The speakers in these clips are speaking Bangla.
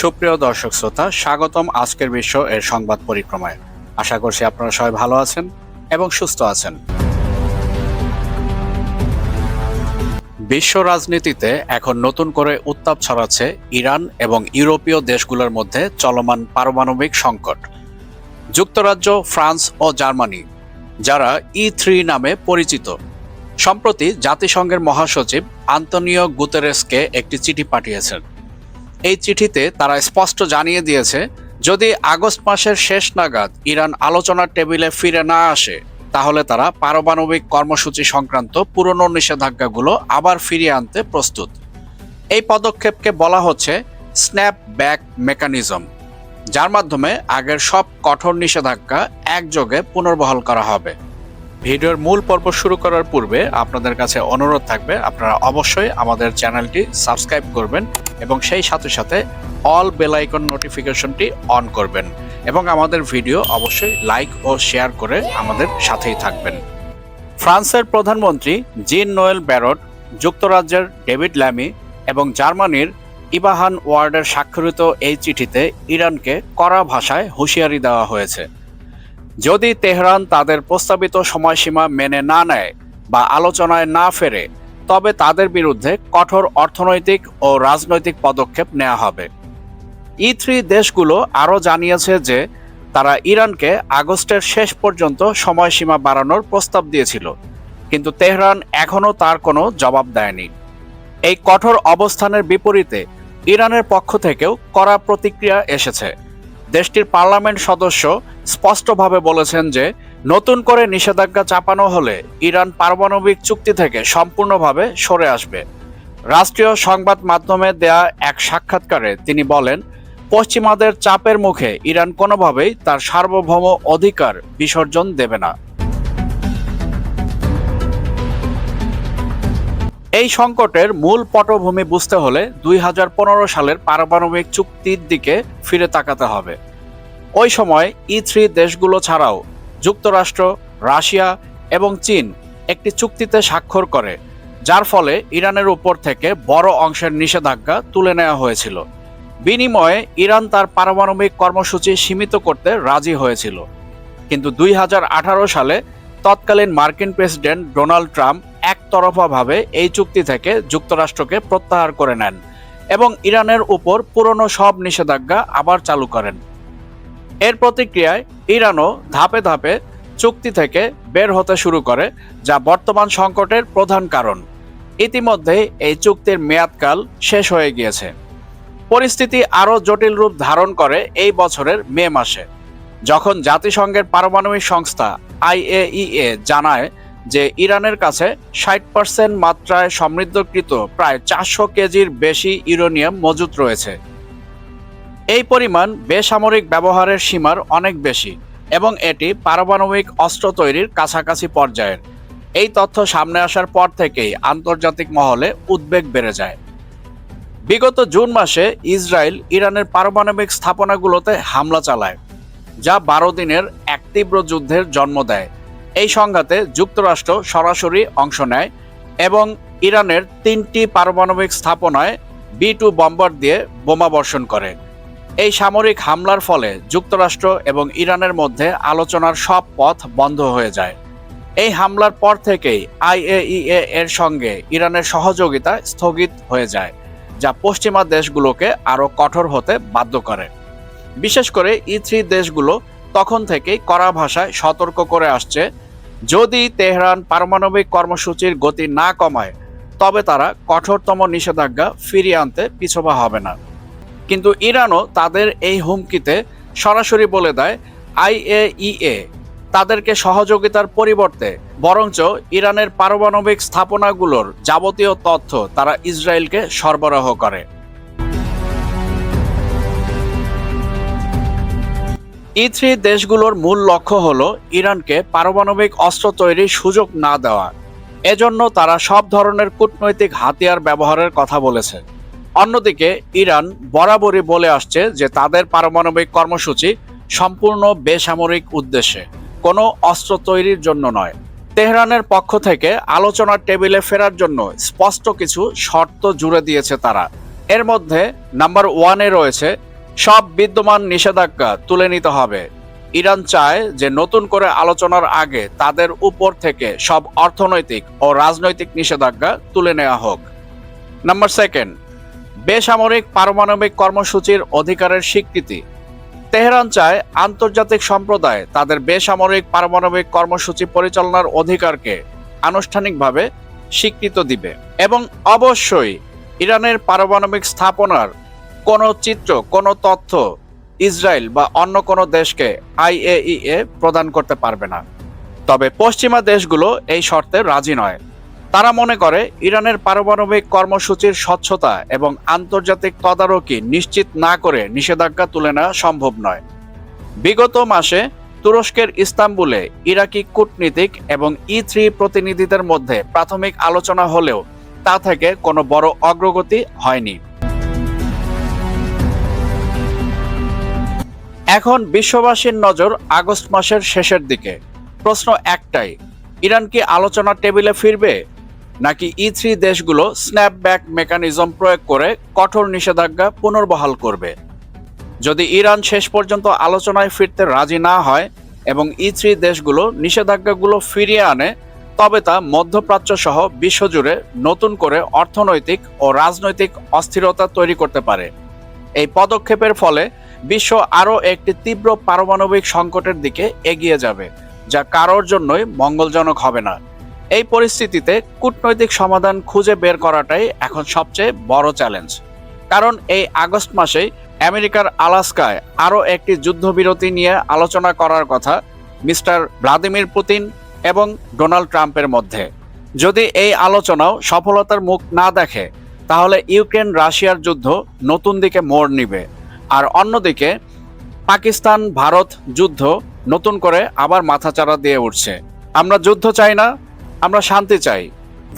সুপ্রিয় দর্শক শ্রোতা, স্বাগতম আজকের বিশ্ব এর সংবাদ পরিক্রমায়। আশা করছি আপনারা সবাই ভালো আছেন এবং সুস্থ আছেন। বিশ্ব রাজনীতিতে এখন নতুন করে উত্তাপ ছড়াচ্ছে ইরান এবং ইউরোপীয় দেশগুলোর মধ্যে চলমান পারমাণবিক সংকট। যুক্তরাজ্য, ফ্রান্স ও জার্মানি, যারা ই থ্রি নামে পরিচিত। সম্প্রতি জাতিসংঘের মহাসচিব আন্তনিও গুতেরেসকে একটি চিঠি পাঠিয়েছেন। এই চিঠিতে তারা স্পষ্ট জানিয়ে দিয়েছে, যদি আগস্ট মাসের শেষ নাগাদ ইরান আলোচনার টেবিলে ফিরে না আসে, তাহলে তারা পারমাণবিক কর্মসূচি সংক্রান্ত পুরনো নিষেধাজ্ঞাগুলো আবার ফিরিয়ে আনতে প্রস্তুত। এই পদক্ষেপকে বলা হচ্ছে স্ন্যাপ ব্যাক মেকানিজম, যার মাধ্যমে আগের সব কঠোর নিষেধাজ্ঞা একযোগে পুনর্বহাল করা হবে। ভিডিওর মূল পর্ব শুরু করার পূর্বে আপনাদের কাছে অনুরোধ থাকবে, আপনারা অবশ্যই আমাদের চ্যানেলটি সাবস্ক্রাইব করবেন এবং সেই সাথে সাথে অল বেল আইকন নোটিফিকেশনটি অন করবেন এবং আমাদের ভিডিও অবশ্যই লাইক ও শেয়ার করে আমাদের সাথেই থাকবেন। ফ্রান্সের প্রধানমন্ত্রী জিন নোয়েল ব্যারট যুক্তরাজ্যের ডেভিড ল্যামি এবং জার্মানির ইবাহান ওয়ার্ডের স্বাক্ষরিত এই চিঠিতে ইরানকে কড়া ভাষায় হুঁশিয়ারি দেওয়া হয়েছে। যদি তেহরান তাদের প্রস্তাবিত সময়সীমা মেনে না নেয় বা আলোচনায় না ফেরে, তবে তাদের বিরুদ্ধে কঠোর অর্থনৈতিক ও রাজনৈতিক পদক্ষেপ নেওয়া হবে। ই থ্রি দেশগুলো আরও জানিয়েছে যে, তারা ইরানকে আগস্টের শেষ পর্যন্ত সময়সীমা বাড়ানোর প্রস্তাব দিয়েছিল, কিন্তু তেহরান এখনও তার কোনো জবাব দেয়নি। এই কঠোর অবস্থানের বিপরীতে ইরানের পক্ষ থেকেও কড়া প্রতিক্রিয়া এসেছে। দেশটির পার্লামেন্ট সদস্য স্পষ্টভাবে বলেছেন যে, নতুন করে নিষেধাজ্ঞা চাপানো হলে ইরান পারমাণবিক চুক্তি থেকে সম্পূর্ণভাবে সরে আসবে। রাষ্ট্রীয় সংবাদ মাধ্যমে দেয়া এক সাক্ষাৎকারে তিনি বলেন, পশ্চিমাদের চাপের মুখে ইরান কোনোভাবেই তার সার্বভৌম অধিকার বিসর্জন দেবে না। এই সংকটের মূল পটভূমি বুঝতে হলে দুই হাজার পনেরো সালের পারমাণবিক চুক্তির দিকে ফিরে তাকাতে হবে। ওই সময় ই থ্রি দেশগুলো ছাড়াও যুক্তরাষ্ট্র, রাশিয়া এবং চীন একটি চুক্তিতে স্বাক্ষর করে, যার ফলে ইরানের উপর থেকে বড় অংশের নিষেধাজ্ঞা তুলে নেওয়া হয়েছিল। বিনিময়ে ইরান তার পারমাণবিক কর্মসূচি সীমিত করতে রাজি হয়েছিল। কিন্তু দুই হাজার আঠারো সালে তৎকালীন মার্কিন প্রেসিডেন্ট ডোনাল্ড ট্রাম্প একতরফাভাবে এই চুক্তি থেকে যুক্তরাষ্ট্রকে প্রত্যাহার করে নেন এবং ইরানের উপর পুরনো সব নিষেধাজ্ঞা আবার চালু করেন। এর প্রতিক্রিয়ায় ইরানও ধাপে ধাপে চুক্তি থেকে বের হতে শুরু করে, যা বর্তমান সংকটের প্রধান কারণ। ইতিমধ্যে এই চুক্তির মেয়াদকাল শেষ হয়ে গিয়েছে। পরিস্থিতি আরও জটিল রূপ ধারণ করে এই বছরের মে মাসে, যখন জাতিসংঘের পারমাণবিক সংস্থা আইএইএ জানায় যে ইরানের কাছে ষাট পার্সেন্ট মাত্রায় সমৃদ্ধকৃত প্রায় চারশো কেজির বেশি ইউরেনিয়াম মজুত রয়েছে। এই পরিমাণ বেসামরিক ব্যবহারের সীমার অনেক বেশি এবং এটি পারমাণবিক অস্ত্র তৈরির কাছাকাছি পর্যায়ের। এই তথ্য সামনে আসার পর থেকেই আন্তর্জাতিক মহলে উদ্বেগ বেড়ে যায়। বিগত জুন মাসে ইসরায়েল ইরানের পারমাণবিক স্থাপনাগুলোতে হামলা চালায়, যা বারো দিনের এক তীব্র যুদ্ধের জন্ম দেয়। এই সংঘাতে যুক্তরাষ্ট্র সরাসরি অংশ নেয় এবং ইরানের তিনটি পারমাণবিক স্থাপনায় বি টু বম্বার দিয়ে বোমা বর্ষণ করে। এই সামরিক হামলার ফলে যুক্তরাষ্ট্র এবং ইরানের মধ্যে আলোচনার সব পথ বন্ধ হয়ে যায়। এই হামলার পর থেকেই আইএইএ এর সঙ্গে ইরানের সহযোগিতা স্থগিত হয়ে যায়, যা পশ্চিমা দেশগুলোকে আরও কঠোর হতে বাধ্য করে। বিশেষ করে ই থ্রি দেশগুলো তখন থেকেই কড়া ভাষায় সতর্ক করে আসছে। যদি তেহরান পারমাণবিক কর্মসূচির গতি না কমায়, তবে তারা কঠোরতম নিষেধাজ্ঞা ফিরিয়ে আনতে পিছপা হবে না। কিন্তু ইরানও তাদের এই হুমকিতে সরাসরি বলে দেয়, আইএইএ তাদেরকে সহযোগিতার পরিবর্তে, বরঞ্চ ইরানের পারমাণবিক স্থাপনাগুলোর যাবতীয় তথ্য তারা ইসরায়েলকে সরবরাহ করে। ই থ্রি দেশগুলোর মূল লক্ষ্য হল ইরানকে পারমাণবিক অস্ত্র তৈরির সুযোগ না দেওয়া। এজন্য তারা সব ধরনের কূটনৈতিক হাতিয়ার ব্যবহারের কথা বলেছে। অন্যদিকে, ইরান বরাবরই বলে আসছে যে তাদের পারমাণবিক কর্মসূচি সম্পূর্ণ বেসামরিক উদ্দেশ্যে, কোনো অস্ত্র তৈরির জন্য নয়। তেহরানের পক্ষ থেকে আলোচনার টেবিলে ফেরার জন্য স্পষ্ট কিছু শর্ত জুড়ে দিয়েছে তারা। এর মধ্যে নাম্বার ওয়ানে রয়েছে সব বিদ্যমান নিষেধাজ্ঞা তুলে নিতে হবে। ইরান চায় যে নতুন করে আলোচনার আগে তাদের উপর থেকে সব অর্থনৈতিক ও রাজনৈতিক নিষেধাজ্ঞা তুলে নেওয়া হোক। নাম্বার সেকেন্ড, বেসামরিক পারমাণবিক কর্মসূচির অধিকারের স্বীকৃতি। তেহরান চায় আন্তর্জাতিক সম্প্রদায় তাদের বেসামরিক পারমাণবিক কর্মসূচি পরিচালনার অধিকারকে আনুষ্ঠানিকভাবে স্বীকৃত দিবে এবং অবশ্যই ইরানের পারমাণবিক স্থাপনার কোনো চিত্র, কোনো তথ্য ইসরায়েল বা অন্য কোনো দেশকে আইএইএ প্রদান করতে পারবে না। তবে পশ্চিমা দেশগুলো এই শর্তে রাজি নয়। তারা মনে করে ইরানের পারমাণবিক কর্মসূচির স্বচ্ছতা এবং আন্তর্জাতিক তদারকি নিশ্চিত না করে নিষেধাজ্ঞা তুলে নেওয়া সম্ভব নয়। বিগত মাসে তুরস্কের ইস্তাম্বুলে ইরাকি কূটনীতিক এবং ই থ্রি প্রতিনিধিদের মধ্যে প্রাথমিক আলোচনা হলেও তা থেকে কোনো বড় অগ্রগতি হয়নি। এখন বিশ্ববাসীর নজর আগস্ট মাসের শেষের দিকে। প্রশ্ন একটাই, ইরান কি আলোচনার টেবিলে ফিরবে? নাকি ই থ্রি দেশগুলো স্ন্যাপব্যাক মেকানিজম প্রয়োগ করে কঠোর নিষেধাজ্ঞা পুনর্বহাল করবে? যদি ইরান শেষ পর্যন্ত আলোচনায় ফিরতে রাজি না হয় এবং ই থ্রি দেশগুলো নিষেধাজ্ঞাগুলো ফিরিয়ে আনে, তবে তা মধ্যপ্রাচ্য সহ বিশ্বজুড়ে নতুন করে অর্থনৈতিক ও রাজনৈতিক অস্থিরতা তৈরি করতে পারে। এই পদক্ষেপের ফলে বিশ্ব আরও একটি তীব্র পারমাণবিক সংকটের দিকে এগিয়ে যাবে, যা কারোর জন্যই মঙ্গলজনক হবে না। এই পরিস্থিতিতে কূটনৈতিক সমাধান খুঁজে বের করাটাই এখন সবচেয়ে বড় চ্যালেঞ্জ। কারণ এই আগস্ট মাসেই আমেরিকার আলাস্কায় আরও একটি যুদ্ধবিরতি নিয়ে আলোচনা করার কথা মিস্টার ভ্লাদিমির পুতিন এবং ডোনাল্ড ট্রাম্পের মধ্যে। যদি এই আলোচনাও সফলতার মুখ না দেখে, তাহলে ইউক্রেন রাশিয়ার যুদ্ধ নতুন দিকে মোড় নিবে। আর অন্যদিকে পাকিস্তান, ভারত যুদ্ধ নতুন করে আবার মাথাচাড়া দিয়ে উঠছে। আমরা যুদ্ধ চাই না, আমরা শান্তি চাই।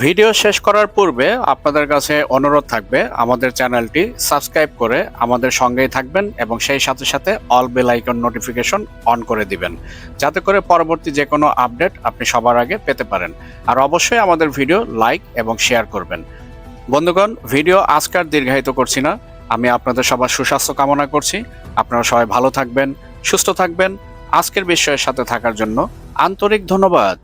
ভিডিও শেষ করার পূর্বে আপনাদের কাছে অনুরোধ থাকবে, আমাদের চ্যানেলটি সাবস্ক্রাইব করে আমাদের সঙ্গেই থাকবেন এবং সেই সাথে সাথে all bell icon notification on করে দিবেন, যাতে করে পরবর্তী যে কোনো আপডেট আপনি সবার আগে পেতে পারেন। আর অবশ্যই আমাদের ভিডিও লাইক এবং শেয়ার করবেন। বন্ধুগণ, ভিডিও আজকার দীর্ঘায়িত করছি না। আমি আপনাদের সবার সুস্বাস্থ্য কামনা করছি। আপনারা সবাই ভালো থাকবেন, সুস্থ থাকবেন। আজকের বিষয়ের সাথে থাকার জন্য আন্তরিক ধন্যবাদ।